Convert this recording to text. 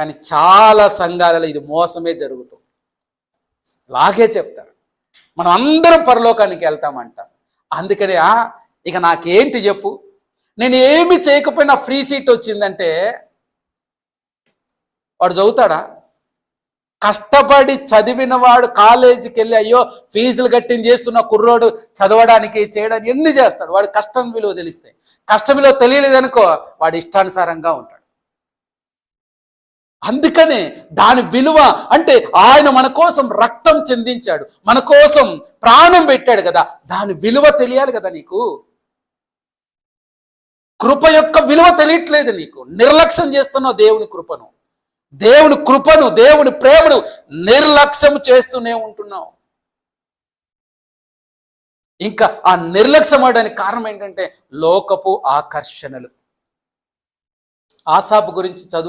కానీ చాలా సంఘాలలో ఇది మోసమే జరుగుతుంది. లాగే చెప్తారు. మనం అందరం పరలోకానికి వెళ్తామంట. అందుకనే ఇక నాకేంటి చెప్పు? నేను ఏమి చేయకపోయినా ఫ్రీ సీట్ వచ్చిందంటే వాడు చదువుతాడా? కష్టపడి చదివిన వాడు కాలేజీకి వెళ్ళి అయ్యో ఫీజులు కట్టింది చేస్తున్న కుర్రోడు చదవడానికి చేయడానికి ఎన్ని చేస్తాడు? వాడి కష్టం విలువ తెలిస్తే. కష్టం విలువ తెలియలేదనుకో వాడు ఇష్టానుసారంగా ఉంటాడు. అందుకనే దాని విలువ అంటే ఆయన మన కోసం రక్తం చెందించాడు మన కోసం ప్రాణం పెట్టాడు కదా దాని విలువ తెలియాలి కదా నీకు? కృప యొక్క విలువ తెలియట్లేదు నీకు. నిర్లక్ష్యం చేస్తున్నావు దేవుని కృపను. దేవుని కృపను దేవుని ప్రేమను నిర్లక్ష్యం చేస్తూనే ఉంటున్నావు. ఇంకా ఆ నిర్లక్ష్యం అవడానికి కారణం ఏంటంటే లోకపు ఆకర్షణలు. ఆశాపు గురించి చదువు